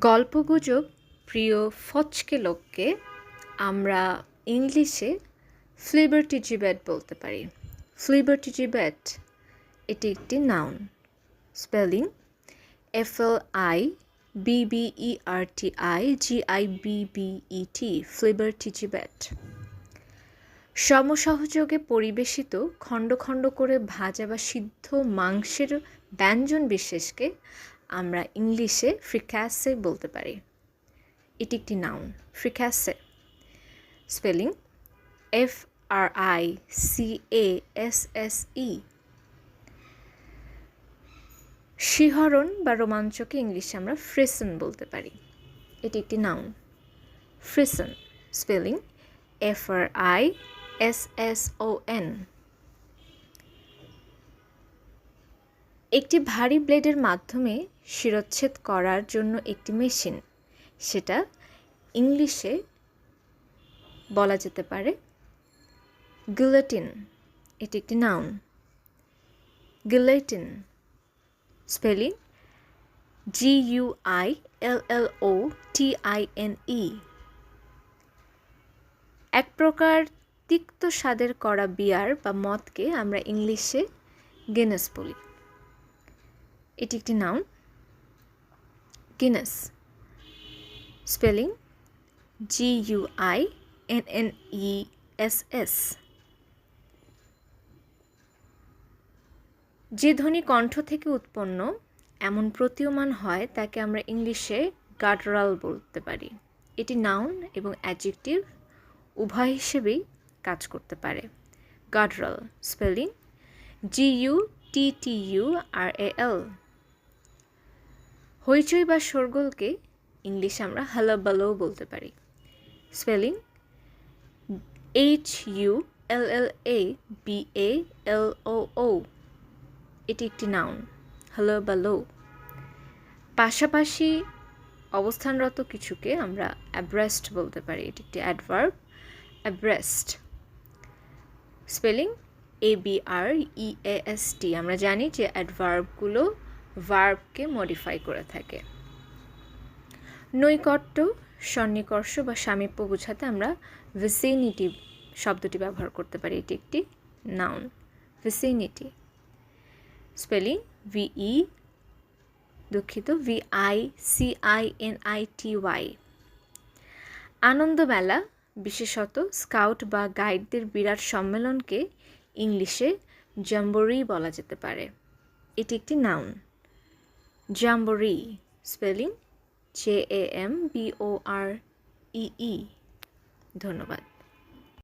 গল্পগুজব প্রিয় ফচকে লোককে আমরা ইংলিশে ফ্লিবার্টিজিব্যাট বলতে পারি। ফ্লিবার্টিজিব্যাট এটি একটি noun. Spelling F L I B B E R T I G I B B E T flibbertigibbet সমসহযোগে পরিবেশিত খণ্ড খণ্ড করে ভাজা বা সিদ্ধ মাংসের ব্যঞ্জন বিশেষকে আমরা ইংলিশে ফ্রিক্যাসে বলতে পারি। এটি একটি noun fricassee spelling F R I C A S S E শিহরণ বা রোমাঞ্চকে ইংলিশে আমরা ফ্রেসন বলতে পারি। এটি একটি noun frisson spelling F R I S S O N একটি ভারী ব্লেডের মাধ্যমে শিরচ্ছেদ করার জন্য একটি মেশিন। সেটা ইংলিশে বলা যেতে পারে গিলেটিন। এটি একটি noun. Guillotine spelling G U I L L O T I N E এক প্রকার তিক্ত স্বাদের করা বিয়ার বা মদকে আমরা ইংলিশে গেনেস বলি। এটি একটি noun. Guinness. Spelling G U I N N E S S যে ধ্বনি কণ্ঠ থেকে উৎপন্ন এমন প্রতীয়মান হয়, তাকে আমরা ইংলিশে গাডরাল বলতে পারি। এটি নাউন এবং অ্যাডজেক্টিভ উভয় হিসেবেই কাজ করতে পারে। Guttural, spelling G U T T U R A L হইচই বা শোরগোলকে ইংলিশে আমরা হালাবালো বলতে পারি। Spelling H U L L A B A L O O এটি একটি নাউন, হালাবালো। পাশাপাশি অবস্থানরত কিছুকে আমরা অ্যাব্রেস্ট বলতে পারি, এটি একটি adverb abreast spelling A B R E A S T আমরা জানি যে অ্যাডভার্বগুলো ভার্বকে মডিফাই করে থাকে। নৈকট্য, সন্নিকর্ষ বা সামীপ্য বোঝাতে আমরা ভিসিনিটি শব্দটি ব্যবহার করতে পারি। এটি একটি নাউন ভিসিনিটি স্পেলিং ভিই দুঃখিত V I C I N I T Y আনন্দমেলা, বিশেষত স্কাউট বা গাইডদের বিরাট সম্মেলনকে ইংলিশে জাম্বরি বলা যেতে পারে। এটি একটি noun jamboree spelling J A M B O R E ধন্যবাদ।